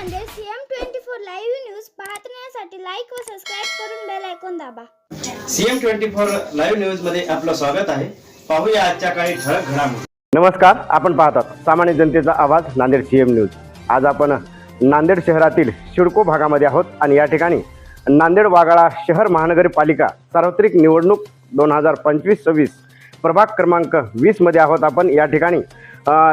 Nanded CM twenty four live news पाहण्यासाठी like व subscribe करून बेल ऐकून दाबा. सीएम ट्वेंटी फोर लाईव्ह न्यूजमध्ये आपलं स्वागत आहे. पाहूया आजच्या काही ठळक घडामोडी. नमस्कार आपण पाहतात सामान्य जनतेचा आवाज नांदेड सी एम न्यूज. आज आपण नांदेड शहरातील शिडको भागामध्ये आहोत आणि या ठिकाणी नांदेड वाघाळा शहर महानगरपालिका सार्वत्रिक निवडणूक दोन हजार पंचवीस सव्वीस प्रभाग क्रमांक वीसमध्ये आहोत आपण. या ठिकाणी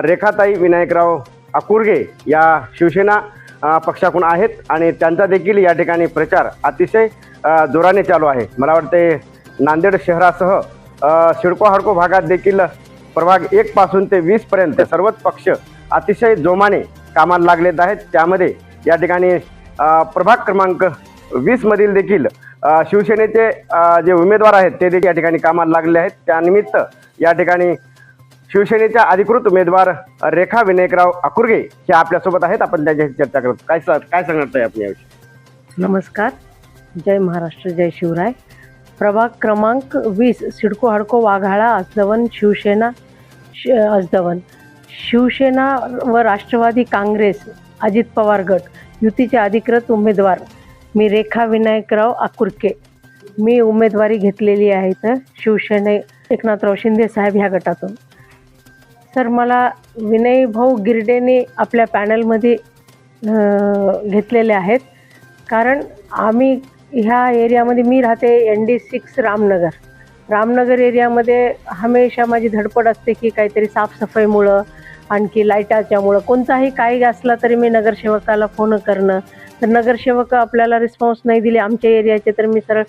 रेखाताई विनायकराव अकुर्गे या शिवसेना पक्षाकडून आहेत आणि त्यांचा देखील या ठिकाणी प्रचार अतिशय जोराने चालू आहे. मला वाटते नांदेड शहरासह शिडको सिडको भागात देखील प्रभाग एक पासून ते वीसपर्यंत सर्वच पक्ष अतिशय जोमाने कामाला लागलेत आहेत. त्यामध्ये या ठिकाणी प्रभाग क्रमांक वीसमधील देखील शिवसेनेचे जे उमेदवार आहेत ते देखील या ठिकाणी कामाला लागले आहेत. त्यानिमित्त या ठिकाणी शिवसेनेच्या अधिकृत उमेदवार रेखा विनायकराव अकुर्गे हे आपल्यासोबत आहेत. आपण त्यांच्याशी चर्चा करतो. काय सर काय सांगत आहे आपण याविषयी? नमस्कार. जय महाराष्ट्र जय शिवराय. प्रभाग क्रमांक वीस सिडको हडको वाघाळा अजदवन शिवसेना शि अजदवन. शिवसेना व राष्ट्रवादी काँग्रेस अजित पवार गट युतीचे अधिकृत उमेदवार मी रेखा विनायकराव आकुर्के मी उमेदवारी घेतलेली आहे तर शिवसेने एकनाथराव शिंदे साहेब ह्या गटातून. सर मला विनय भाऊ गिरडेने आपल्या पॅनलमध्ये घेतलेले आहेत. कारण आम्ही ह्या एरियामध्ये मी राहते N D six Ramnagar. Ramnagar एरियामध्ये हमेशा माझी धडपड असते की काहीतरी साफसफाईमुळं आणखी लाईटाच्यामुळं कोणताही काही असला तरी मी नगरसेवकाला फोन करणं. तर नगरसेवक आपल्याला रिस्पॉन्स नाही दिले आमच्या एरियाचे तर मी सरळ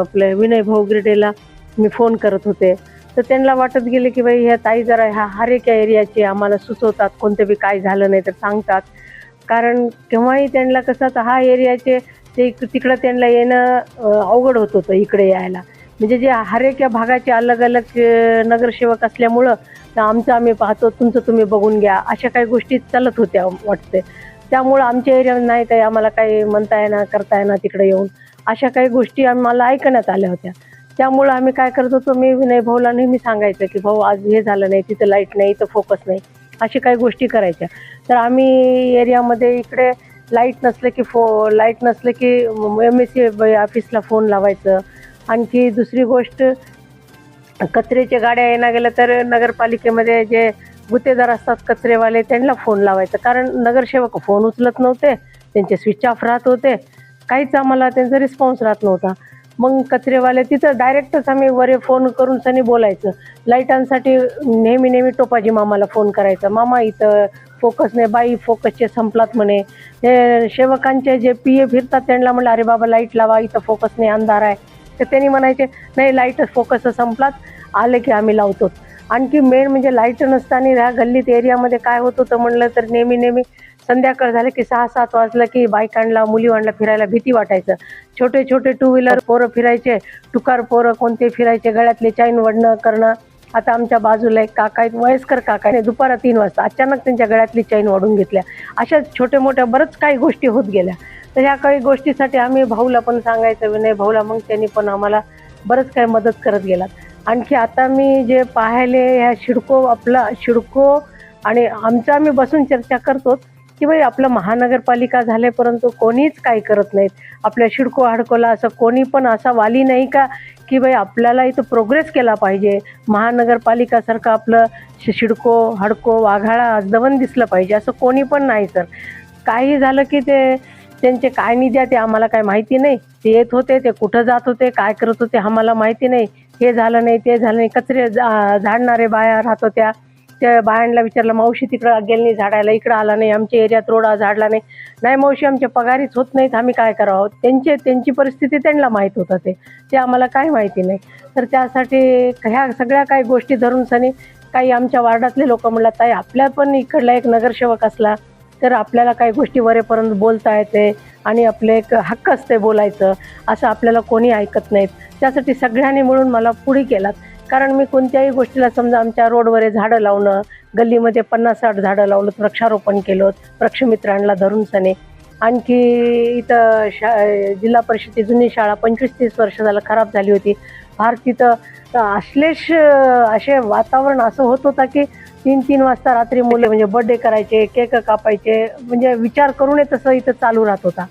आपले विनय भाऊ गिरडेला मी फोन करत होते. तर त्यांना वाटत गेले की बाई ह्या ताई जरा ह्या हरेक्या एरियाचे आम्हाला सुचवतात कोणतं बी काय झालं नाही तर सांगतात. कारण केव्हाही त्यांना कसं तर हा एरियाचे ते तिकडं त्यांना येणं अवघड होत होतं इकडे यायला. म्हणजे जे हर एका भागाचे अलग अलग नगरसेवक असल्यामुळं तर आमचं आम्ही पाहतो तुमचं तुम्ही बघून घ्या अशा काही गोष्टी चालत होत्या वाटते. त्यामुळं आमच्या एरिया नाही तर आम्हाला काही म्हणता येणार करता येणार तिकडे येऊन. अशा काही गोष्टी आम्हाला ऐकण्यात आल्या होत्या. त्यामुळं आम्ही काय करत होतो मी विनय भाऊला नेहमी सांगायचं की भाऊ आज हे झालं नाही तिथं लाइट नाही इथं फोकस नाही. अशी काही गोष्टी करायच्या. तर आम्ही एरियामध्ये इकडे लाइट नसलं की फो लाइट नसलं की एम एस सी ऑफिसला फोन लावायचं. आणखी दुसरी गोष्ट कचऱ्याच्या गाड्या येणं गेलं तर नगरपालिकेमध्ये जे गुत्तेदार असतात कचरेवाले त्यांना फोन लावायचं. कारण नगरसेवक फोन उचलत नव्हते त्यांचे स्विच ऑफ राहत होते. काहीच आम्हाला त्यांचा रिस्पॉन्स राहत नव्हता. मग कचरेवाले तिथं डायरेक्टच आम्ही वरे फोन करून सनी बोलायचं. लाईटांसाठी नेहमी नेहमी टोपाजी मामाला फोन करायचा. मामा इथं फोकस नाही बाई फोकसचे संपलात म्हणे. हे सेवकांचे जे पी ए फिरतात त्यांना म्हणलं अरे बाबा लाइट लावा इथं फोकस नाही अंधार आहे. तर त्यांनी म्हणायचे नाही लाइट फोकस संपलात आले की आम्ही लावतो. आणखी मेन म्हणजे लाइट नसताना ह्या गल्लीत एरियामध्ये काय होत होतं म्हणलं तर नेहमी नेहमी संध्याकाळ झालं की सहा सात वाजलं की बायकांना आणला फिरायला भीती वाटायचं. छोटे छोटे टू व्हीलर पोरं फिरायचे टुकार पोरं कोणते फिरायचे गळ्यातले चाईन वडणं करणं. आता आमच्या बाजूला एक काका आहेत वयस्कर काका आहेत. दुपारा तीन वाजता अचानक त्यांच्या गळ्यातली चैन वाढून घेतल्या. अशा छोट्या मोठ्या बरंच काही गोष्टी होत गेल्या. तर ह्या काही गोष्टीसाठी आम्ही भाऊला पण सांगायचं विनय भाऊला मग त्यांनी पण आम्हाला बरंच काही मदत करत गेलात आणखी आता मी जे पाहिले ह्या शिडको आपला शिडको आणि आमचा आम्ही बसून चर्चा करतो की बाई आपलं महानगरपालिका झाले परंतु कोणीच काही करत नाहीत. आपल्या शिडको हाडकोला असं कोणी पण असा वाली नाही का की बाई आपल्याला इथं प्रोग्रेस केला पाहिजे. महानगरपालिकासारखं आपलं शि- शिडको हडको वाघाळा दवन दिसलं पाहिजे असं कोणी पण नाही सर. काही झालं की ते त्यांचे काय निद्या ते आम्हाला काय माहिती नाही. ते येत होते ते कुठं जात होते काय करत होते आम्हाला माहिती नाही. हे झालं नाही ते झालं नाही. कचरे जा- झाडणारे बाया राहत होत्या. त्या बायांना विचारलं मावशी तिकडं गेल नाही झाडायला इकडं आला नाही आमच्या एरियात रोडा झाडला नाही. नाही मावशी आमच्या पगारीच होत नाहीत आम्ही काय करावं? त्यांचे त्यांची परिस्थिती त्यांना माहीत होतं ते. ते आम्हाला काय माहिती नाही. तर त्यासाठी ह्या सगळ्या काही गोष्टी धरून सनी काही आमच्या वार्डातले लोक म्हणतात ताई आपल्या पण इकडला एक नगरसेवक असला तर आपल्याला काही गोष्टी वरेपर्यंत बोलता येते आणि आपले एक हक्क असते बोलायचं असं आपल्याला कोणी ऐकत नाहीत. त्यासाठी सगळ्यांनी मिळून मला पुढे केलात. कारण मी कोणत्याही गोष्टीला समजा आमच्या रोडवर झाडं लावणं गल्लीमध्ये पन्नास साठ झाडं लावलं वृक्षारोपण केलं वृक्षमित्रांना धरून सने आणखी इथं शा जिल्हा परिषदेची जुनी शाळा पंचवीस तीस वर्ष झालं खराब झाली होती. फार तिथं अश्लेष असे वातावरण असं होत होता की तीन तीन वाजता रात्री मुले म्हणजे बर्थडे करायचे केक कापायचे म्हणजे विचार करूनही तसं इथं चालू राहत होता.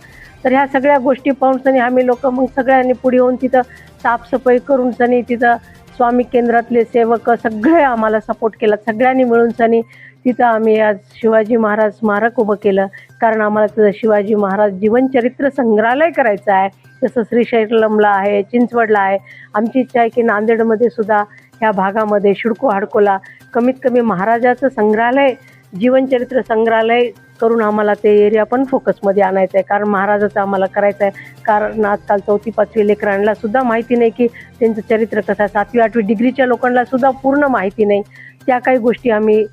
तर ह्या सगळ्या गोष्टी पाहून सनी आम्ही लोक मग सगळ्यांनी पुढे येऊन तिथं साफसफाई करून सनी तिथं स्वामी केंद्रातले सेवक सगळे आम्हाला सपोर्ट केला. सगळ्यांनी मिळून सनी तिथं आम्ही आज शिवाजी महाराज स्मारक उभं केलं. कारण आम्हाला तिथं शिवाजी महाराज जीवनचरित्र संग्रहालय करायचं आहे. जसं श्रीशैलमला आहे चिंचवडला आहे. आमची इच्छा आहे की नांदेडमध्ये सुद्धा ह्या भागामध्ये शिडको हाडकोला कमीत कमी महाराजाचं संग्रहालय जीवनचरित्र संग्रहालय करून आम्हाला ते एरिया पण फोकसमध्ये आणायचं आहे. कारण महाराजाचं आम्हाला करायचं आहे. कारण आजकाल चौथी पाचवी लेकरांना सुद्धा माहिती नाही की त्यांचं चरित्र कसं आहे. सातवी आठवी डिग्रीच्या लोकांना सुद्धा पूर्ण माहिती नाही. त्या काही गोष्टी आम्ही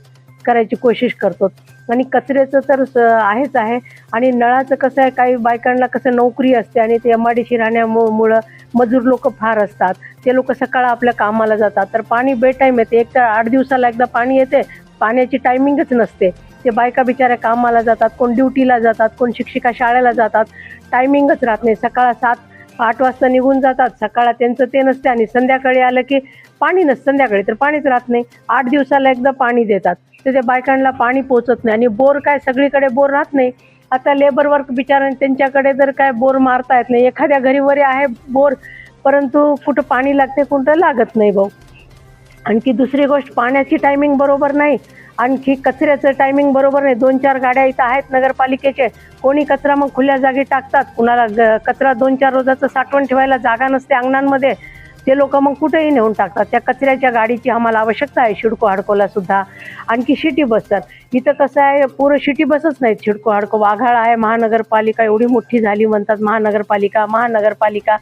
करायची कोशिश करतो. आणि कचऱ्याचं तर स- आहेच आहे. आणि नळाचं कसं आहे काही बायकांना कसं नोकरी असते आणि ते एम आय डी सी राहण्यामुळं मजूर लोक फार असतात. ते लोक सकाळ आपल्या कामाला जातात. तर पाणी बेटाईम येते. एक तर आठ दिवसाला एकदा पाणी येते. पाण्याची टायमिंगच नसते. ते बायका बिचाऱ्या कामाला जातात कोण ड्युटीला जातात कोण शिक्षिका शाळेला जातात टायमिंगच राहत नाही. सकाळ सात आठ वाजता निघून जातात. सकाळ त्यांचं ते नसते आणि संध्याकाळी आलं की पाणी नसतं. संध्याकाळी तर पाणीच राहत नाही. आठ दिवसाला एकदा पाणी देतात. तर त्या बायकांना पाणी पोचत नाही आणि बोर काय सगळीकडे बोर राहत नाही. आता लेबर वर्क बिचारा त्यांच्याकडे जर काय बोर मारता येत नाही. एखाद्या घरी वरी आहे बोर परंतु कुठं पाणी लागते कुठं लागत नाही भाऊ. आणखी दुसरी गोष्ट पाण्याची टायमिंग बरोबर नाही. आणखी कचऱ्याचं टायमिंग बरोबर नाही. दोन चार गाड्या इथं आहेत नगरपालिकेचे. कोणी कचरा मग खुल्या जागी टाकतात. कुणाला कचरा दोन चार रोजाचं साठवण ठेवायला जागा नसते अंगणांमध्ये. ते लोक मग कुठेही नेऊन टाकतात. त्या कचऱ्याच्या गाडीची आम्हाला आवश्यकता आहे शिडको हाडकोला सुद्धा. आणखी शिटी बस तर इथं कसं आहे पूर्ण शिटी बसच नाहीत शिडको हाडको. वाघाळा आहे महानगरपालिका एवढी मोठी झाली म्हणतात महानगरपालिका महानगरपालिका.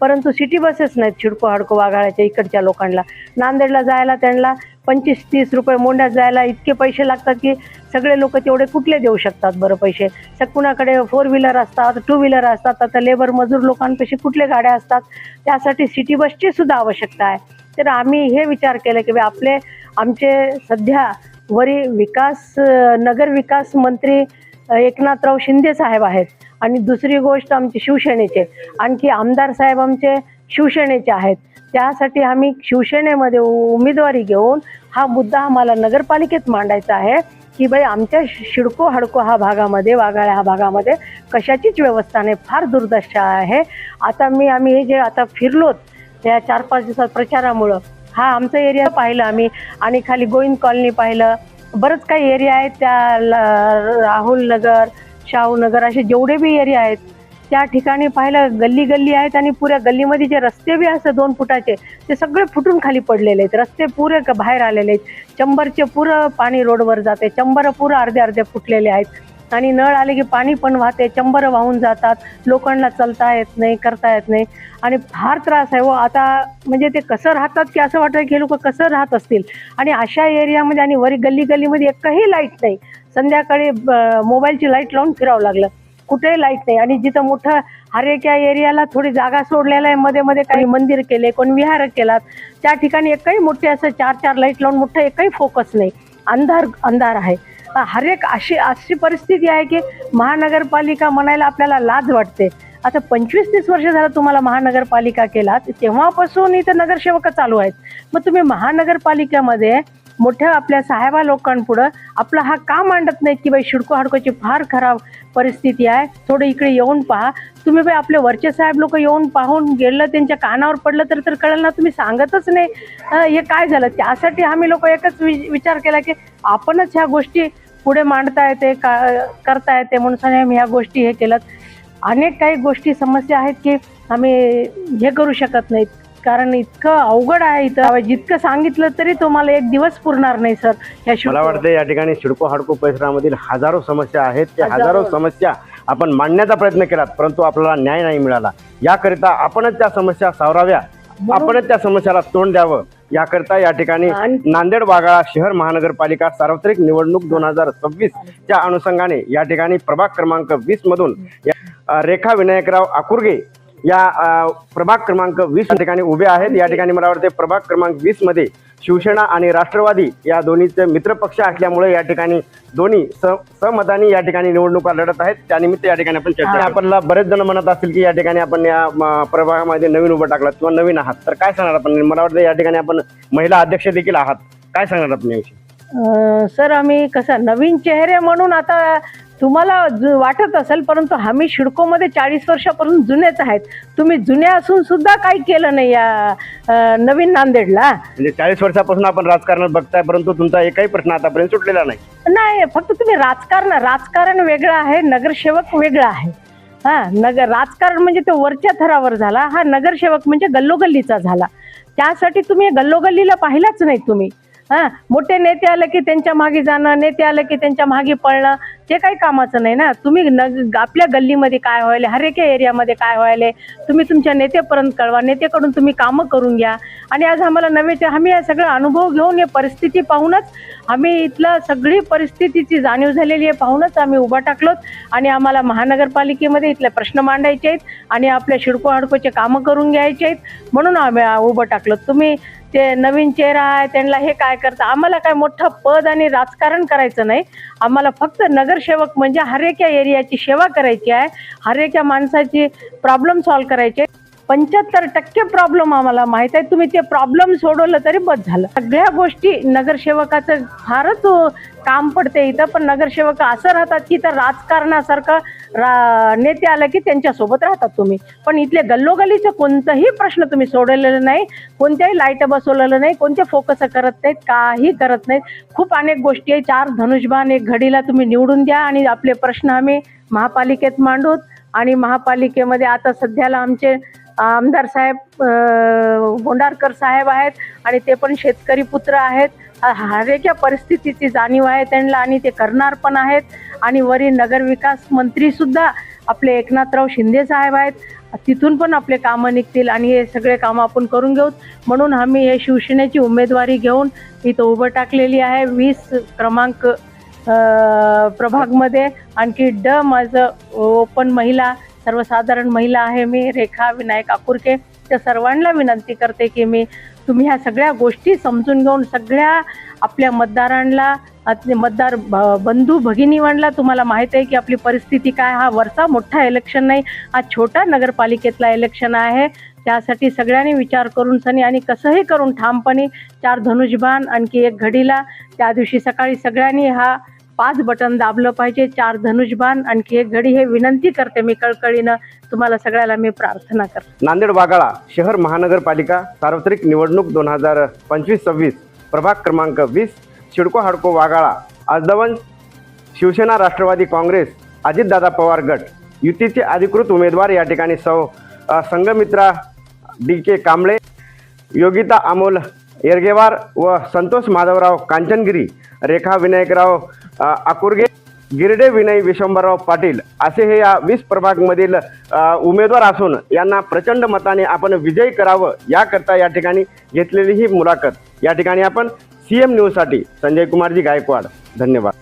परंतु सिटी बसेस नाहीत शिडको हाडको वाघाळ्याच्या इकडच्या लोकांना. नांदेडला जायला त्यांना पंचवीस तीस रुपये मोंढ्यात जायला इतके पैसे लागतात की सगळे लोक तेवढे कुठले देऊ शकतात बरं पैसे? तर कुणाकडे फोर व्हीलर असतात टू व्हीलर असतात आता लेबर मजूर लोकांपेक्षा कुठले गाड्या असतात? त्यासाठी सिटी बसची सुद्धा आवश्यकता आहे. तर आम्ही हे विचार केला की बा आपले आमचे सध्या वरी विकास नगर विकास मंत्री एकनाथराव शिंदे साहेब आहेत. आणि दुसरी गोष्ट आमची शिवसेनेचे. आणखी आमदार साहेब आमचे शिवसेनेचे आहेत. त्यासाठी आम्ही शिवसेनेमध्ये उ- उमेदवारी घेऊन हा मुद्दा आम्हाला नगरपालिकेत मांडायचा आहे की बाई आमच्या शिडको हडको हा भागामध्ये वाघाळ्या हा भागामध्ये कशाचीच व्यवस्था नाही फार दुर्दशा आहे. आता मी आम्ही हे जे आता फिरलोत त्या चार पाच दिवसात प्रचारामुळं हा आमचा एरिया पाहिलं आम्ही. आणि खाली गोविंद कॉलनी पाहिलं. बरंच काही एरिया आहेत त्या ल- राहुल नगर शाहू नगर असे जेवढे बी एरिया आहेत त्या ठिकाणी पाहिलं गल्ली गल्ली आहेत आणि पुऱ्या गल्लीमध्ये जे रस्ते बी असतात दोन फुटाचे ते सगळे फुटून खाली पडलेले आहेत. रस्ते पुरे बाहेर आलेले आहेत. चंबरचे पुरं पाणी रोडवर जाते. चंबर पुरं अर्धे अर्धे फुटलेले आहेत. आणि नळ आले की पाणी पण वाहते. चंबर वाहून जातात. लोकांना चालता येत नाही करता येत नाही. आणि फार त्रास आहे. व आता म्हणजे ते कसं राहतात की असं वाटतं की हे लोक कसं राहत असतील? आणि अशा एरियामध्ये आणि वरी गल्ली गल्लीमध्ये एकही लाइट नाही. संध्याकाळी मोबाईलची लाइट लावून फिरावं लागलं. कुठेही लाइट नाही. आणि जिथं मोठं हरेक्या या एरियाला थोडी जागा सोडलेला आहे मध्ये मध्ये काही मंदिर केले कोण विहार केलात त्या ठिकाणी एकही मोठे असं चार चार लाइट लावून मोठं एकही फोकस नाही. अंधार अंधार आहे. हर एक अशी अशी परिस्थिती आहे की महानगरपालिका म्हणायला आपल्याला लाज वाटते. आता पंचवीस तीस वर्ष झालं तुम्हाला महानगरपालिका केलात तेव्हापासून इथं नगरसेवक चालू आहेत. मग तुम्ही महानगरपालिकेमध्ये मोठ्या आपल्या साहेबा लोकांपुढं आपला हा का मांडत नाहीत की बाई शिडको हाडकोची फार खराब परिस्थिती आहे? थोडं इकडे येऊन पहा. तुम्ही बाई आपले वरचे साहेब लोक येऊन पाहून गेलं त्यांच्या कानावर पडलं तर तर कळलं ना तुम्ही सांगतच नाही. हे काय झालं? त्यासाठी आम्ही लोक एकच वि विचार केला की आपणच ह्या गोष्टी पुढे मांडता येते का करता येते म्हणून आम्ही ह्या गोष्टी हे केलं अनेक काही गोष्टी समस्या आहेत की आम्ही हे करू शकत नाहीत. कारण इतकं अवघड आहे इथं. जितकं सांगितलं तरी तुम्हाला एक दिवस पुरणार नाही सर. या मला शिडको- वाटतं या ठिकाणी सिडको हाडको परिसरामधील हजारो समस्या आहेत. त्या हजारो. समस्या आपण मांडण्याचा प्रयत्न केलात परंतु आपल्याला न्याय नाही मिळाला. याकरिता आपणच त्या समस्या सावराव्या. आपणच त्या समस्याला तोंड द्यावं. याकरिता या ठिकाणी आणि- नांदेड वाघाळा शहर महानगरपालिका सार्वत्रिक निवडणूक दोन हजार सव्वीस च्या अनुषंगाने या ठिकाणी प्रभाग क्रमांक वीस मधून या- अ, रेखा विनायकराव आकुर्गे या प्रभाग क्रमांक वीस ठिकाणी उभे आहेत. या ठिकाणी मला वाटते प्रभाग क्रमांक वीसमध्ये शिवसेना आणि राष्ट्रवादी या दोन्हीचे मित्रपक्ष असल्यामुळे या ठिकाणी दोन्ही स सहमताने या ठिकाणी निवडणुका लढत आहेत. त्यानिमित्त या ठिकाणी आपण चर्चा आपल्याला बरेच जण म्हणत असतील की या ठिकाणी आपण या प्रभागामध्ये नवीन उभं टाकलात किंवा नवीन आहात. तर काय सांगणार आपण? मला वाटतं या ठिकाणी आपण महिला अध्यक्ष देखील आहात. काय सांगणार आपण याविषयी? सर आम्ही कसं नवीन चेहरे म्हणून आता तुम्हाला वाटत असेल परंतु आम्ही शिडकोमध्ये चाळीस वर्षापासून जुनेच आहेत. तुम्ही जुने असून सुद्धा काही केलं नाही या नवीन नांदेडला. म्हणजे चाळीस वर्षापासून आपण राजकारणात बघताय परंतु तुमचा एकही प्रश्न आतापर्यंत सुटलेला नाही. नाही फक्त तुम्ही राजकारण राजकारण वेगळं आहे नगरसेवक वेगळा आहे. हा नगर राजकारण म्हणजे तो वरच्या थरावर झाला हा नगरसेवक म्हणजे गल्लोगल्लीचा झाला. त्यासाठी तुम्ही गल्लोगल्लीला पाहिलाच नाही तुम्ही. हा मोठे नेते आले की त्यांच्या मागे जाणं नेते आले की त्यांच्या मागे पळणं ते काही कामाचं नाही ना. तुम्ही नग आपल्या गल्लीमध्ये काय व्हायले हर एका एरियामध्ये काय व्हायले तुम्ही तुमच्या नेतेपर्यंत कळवा नेतेकडून तुम्ही कामं करून घ्या. आणि आज आम्हाला नवे ते आम्ही या सगळा अनुभव घेऊन हे परिस्थिती पाहूनच आम्ही इथलं सगळी परिस्थितीची जाणीव झालेली आहे पाहूनच आम्ही उभा टाकलोत. आणि आम्हाला महानगरपालिकेमध्ये इथले प्रश्न मांडायचे आहेत आणि आपल्या शिडको हडकोचे कामं करून घ्यायचे आहेत. म्हणून आम्ही उभं टाकलो तुम्ही ते नवीन चेहरा आहे त्यांना हे काय करतं? आम्हाला काय मोठं पद आणि राजकारण करायचं नाही. आम्हाला फक्त नगरसेवक म्हणजे हर एरियाची सेवा करायची आहे. हर माणसाची प्रॉब्लेम सॉल्व्ह करायचे पंच्याहत्तर टक्के प्रॉब्लेम आम्हाला माहीत आहे. तुम्ही ते प्रॉब्लेम सोडवलं तरी बस झालं. सगळ्या गोष्टी नगरसेवकाचं फारच काम पडते इथं. पण नगरसेवक असं राहतात की तर राजकारणासारखं रा नेते आलं की त्यांच्यासोबत राहतात तुम्ही. पण इथले गल्लोगल्लीचं कोणताही प्रश्न तुम्ही सोडवलेलं नाही कोणत्याही लाइट बसवलेलं नाही कोणते फोकस करत नाहीत काही करत नाहीत. खूप अनेक गोष्टी आहे. चार धनुष्यबाण एक घडीला तुम्ही निवडून द्या आणि आपले प्रश्न आम्ही महापालिकेत मांडूत. आणि महापालिकेमध्ये आता सध्याला आमचे आमदार साहेब अं, बोंडारकर साहेब आहेत आणि ते पण शेतकरी पुत्र आहेत. ह- परिस्थितीची जाणीव आहे त्यांना आणि ते करणार पण आहेत. आणि वरी नगरविकास मंत्रीसुद्धा आपले एकनाथराव शिंदे साहेब आहेत. तिथून पण आपले कामं निघतील आणि हे सगळे कामं आपण करून घेऊ. म्हणून आम्ही हे शिवसेनेची उमेदवारी घेऊन इथं उभं टाकलेली आहे. वीस क्रमांक प्रभागमध्ये आणखी ड माझं ओपन महिला सर्वसाधारण महिला आहे मी रेखा विनायक आकुरके त्या सर्वांना विनंती करते की मी तुम्ही ह्या सगळ्या गोष्टी समजून घेऊन सगळ्या आपल्या मतदारांना मतदार ब- बंधू भगिनीवांना तुम्हाला माहीत आहे की आपली परिस्थिती काय? हा वरचा मोठा इलेक्शन नाही हा छोटा नगरपालिकेतला इलेक्शन आहे. त्यासाठी सगळ्यांनी विचार करून सनी आणि कसंही करून ठामपणे चार धनुष्यबाण आणखी एक घडीला. त्या दिवशी सकाळी सगळ्यांनी हा पाच बटन दाबलं पाहिजे चार धनुष्यबाण आणखी एक घडी. हे विनंती करते मी कळकळीनं. तुम्हाला सगळ्याला मी प्रार्थना करते. नांदेड वागाळा शहर महानगरपालिका सार्वत्रिक निवडणूक दोन हजार पंचवीस सव्वीस प्रभाग क्रमांक वीस शिडको हाडको वागाळा आजदवन शिवसेना राष्ट्रवादी काँग्रेस अजितदादा पवार गट. युतीचे अधिकृत उमेदवार या ठिकाणी सौ संगमित्रा संघमित्रा डी के कांबळे योगिता अमोल येरगेवार व संतोष माधवराव कांचनगिरी रेखा विनायकराव आकुर्गे गिरडे विनय विश्वंभरराव पाटील असे हे या वीस प्रभागमधील उमेदवार असून यांना प्रचंड मताने आपण विजयी करावं याकरता या ठिकाणी घेतलेली ही मुलाखत. या ठिकाणी आपण सी एम न्यूजसाठी संजय कुमारजी गायकवाड. धन्यवाद.